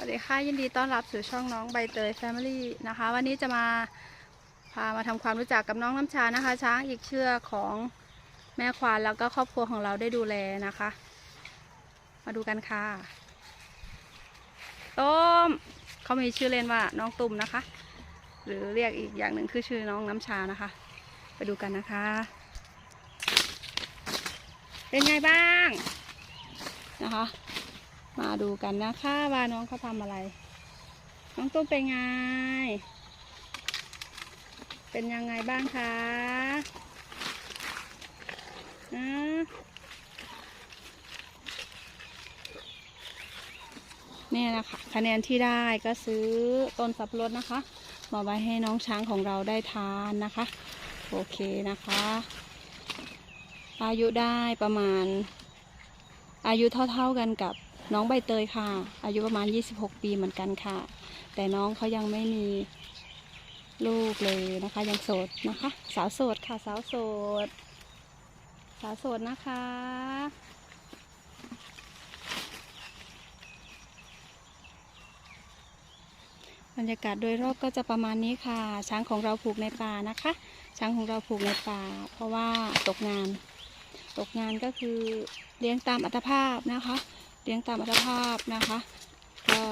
วัสดีค่ะยินดีต้อนรับสู่ช่องน้องใบเตย Family นะคะ วันนี้จะมาพามาทำความรู้จักกับน้องน้ำชานะคะ ช้างอีกเชือกของแม่ควานแล้วก็ครอบครัวของเราได้ดูแลนะคะ มาดูกันค่ะต้มเขามีชื่อเล่นว่าน้องตุ่มนะคะ หรือเรียกอีกอย่างหนึ่งคือชื่อน้องน้ำชานะคะ ไปดูกันนะคะ เป็นไงบ้างนะคะ มาดูกันนะคะว่าน้องเขาทำอะไร น้องตุ้มเป็นไง เป็นยังไงบ้างคะอ่าเนี่ยนะคะคะแนนที่ได้ก็ซื้อต้นสับปะรดนะคะ มาไว้ให้น้องช้างของเราได้ทานนะคะ โอเคนะคะ อายุได้ประมาณ อายุเท่าๆกันกับ น้องใบเตยค่ะ อายุประมาณ 26 ปีเหมือนกันค่ะ แต่น้องเขายังไม่มีลูกเลยนะคะ ยังโสดนะคะ สาวโสดค่ะ สาวโสด สาวโสดนะคะบรรยากาศโดยรอบก็จะประมาณนี้ค่ะ ช้างของเราผูกในป่านะคะ ช้างของเราผูกในป่า เพราะว่าตกงาน ตกงานก็คือเลี้ยงตามอัตภาพนะคะ เลี้ยงตามอัตภาพนะคะ ก็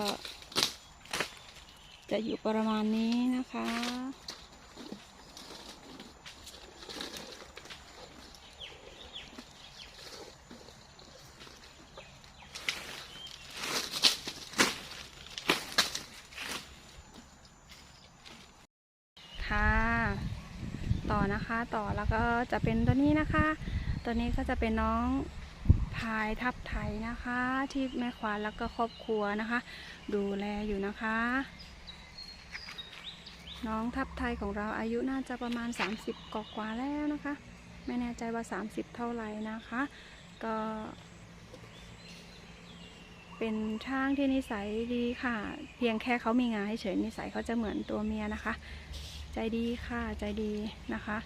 จะอยู่ประมาณนี้นะคะ ค่ะ ต่อนะคะต่อแล้วก็จะเป็นตัวนี้นะคะ ตัวนี้ก็จะเป็นน้อง พายทับไทยนะคะ ที่แม่ควานแล้วก็ครอบครัวนะคะ ดูแลอยู่นะคะ น้องทับไทยของเราอายุน่าจะประมาณ 30กว่าแล้วนะคะ ไม่แน่ใจว่า 30 เท่าไหร่นะคะ ก็ เป็นช้างที่นิสัยดีค่ะ เพียงแค่เขามีงาให้เฉยนิสัยเขาจะเหมือนตัวเมียนะคะ ใจดีค่ะใจดีนะคะ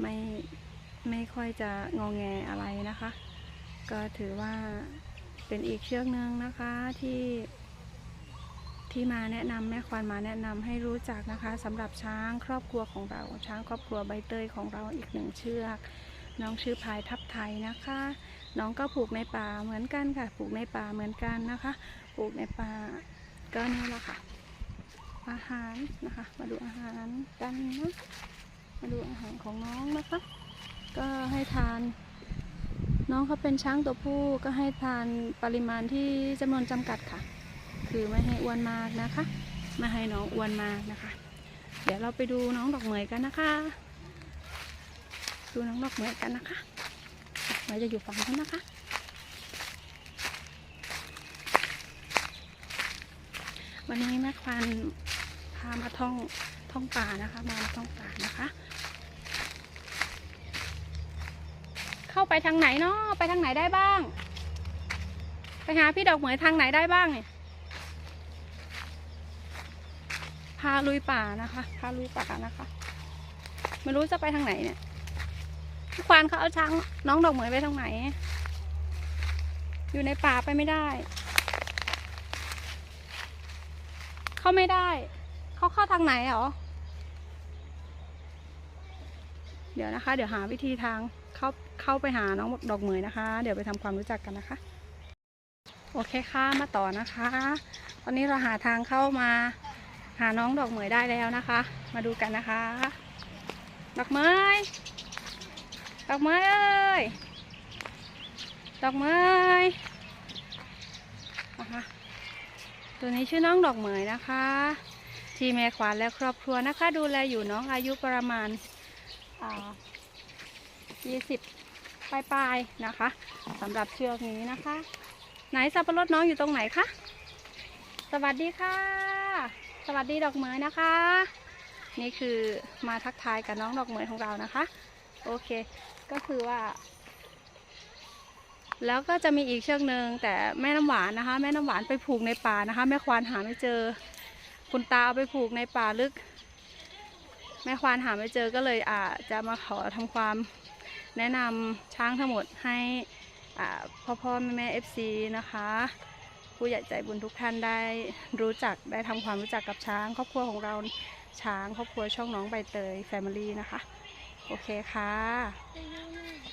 ไม่ไม่ค่อยจะงองแงอะไรนะคะ ก็ถือว่าเป็นอีกเชือกหนึ่งนะคะที่ที่มาแนะนำแม่ควานมาแนะนำให้รู้จักนะคะสำหรับช้างครอบครัวของเรา ช้างครอบครัวใบเตยของเราอีกหนึ่งเชือก น้องชื่อพายทับไทยนะคะ น้องก็ผูกในป่าเหมือนกันค่ะผูกในป่าเหมือนกันนะคะผูกในป่าก็นี่แหละค่ะ อาหารนะคะ มาดูอาหารกันนะมาดูอาหารของน้องนะคะ ก็ให้ทาน น้องเขาเป็นช้างตัวผู้ก็ให้ทานปริมาณที่จำนวนจำกัดค่ะ คือไม่ให้อ้วนมากนะคะ ไม่ให้น้องอ้วนมากนะคะ เดี๋ยวเราไปดูน้องดอกเหมยกันนะคะ ดูน้องดอกเหมยกันนะคะเราจะอยู่ฝั่งนู้นนะคะวันนี้แม่ควานพามาท่องท่องป่านะคะ มาท่องป่านะคะ เข้า ไปทางไหนเนาะไปทางไหนได้บ้าง ไปหาพี่ดอกเหมยทางไหนได้บ้างเนี่ยพาลุยป่านะคะพาลุยป่านะคะ ไม่รู้จะไปทางไหนเนี่ยพี่ควานเขาเอาช้างน้องดอกเหมยไปทางไหน อยู่ในป่าไปไม่ได้ เข้าไม่ได้ เขาเข้าทางไหนหรอเดี๋ยวนะคะ เดี๋ยวหาวิธีทาง เข้าเข้าไปหาน้องดอกเหมยนะคะ เดี๋ยวไปทำความรู้จักกันนะคะ โอเคค่ะมาต่อนะคะ ตอนนี้เราหาทางเข้ามาหาน้องดอกเหมยได้แล้วนะคะ มาดูกันนะคะ ดอกเหมยดอกเหมยเอ้ยดอกเหมยนะคะตัวนี้ชื่อน้องดอกเหมยนะคะ ที่แม่ขวานและครอบครัวนะคะ ดูแลอยู่น้องอายุประมาณ ยี่สิบปลายๆนะคะสำหรับเชือกนี้นะคะ ไหนสับปะรดน้องอยู่ตรงไหนคะสวัสดีค่ะ สวัสดีดอกเหมยนะคะ นี่คือมาทักทายกับน้องดอกเหมยของเรานะคะ โอเค ก็คือว่า แล้วก็จะมีอีกเชือกหนึ่งแต่แม่น้ำหวานนะคะ แม่น้ำหวานไปผูกในป่านะคะ แม่ควานหาไม่เจอ คุณตาเอาไปผูกในป่าลึก แม่ควานหาไม่เจอก็เลยอ่าจะมาขอทำความ แนะนำช้างทั้งหมดให้พ่อพ่อแม่แม่เอฟซีนะคะ ผู้ใหญ่ใจบุญทุกท่านได้รู้จักได้ทำความรู้จักกับช้าง ครอบครัวของเราช้างครอบครัวช่องน้องใบเตยแฟมิลี่นะคะ โอเคค่ะ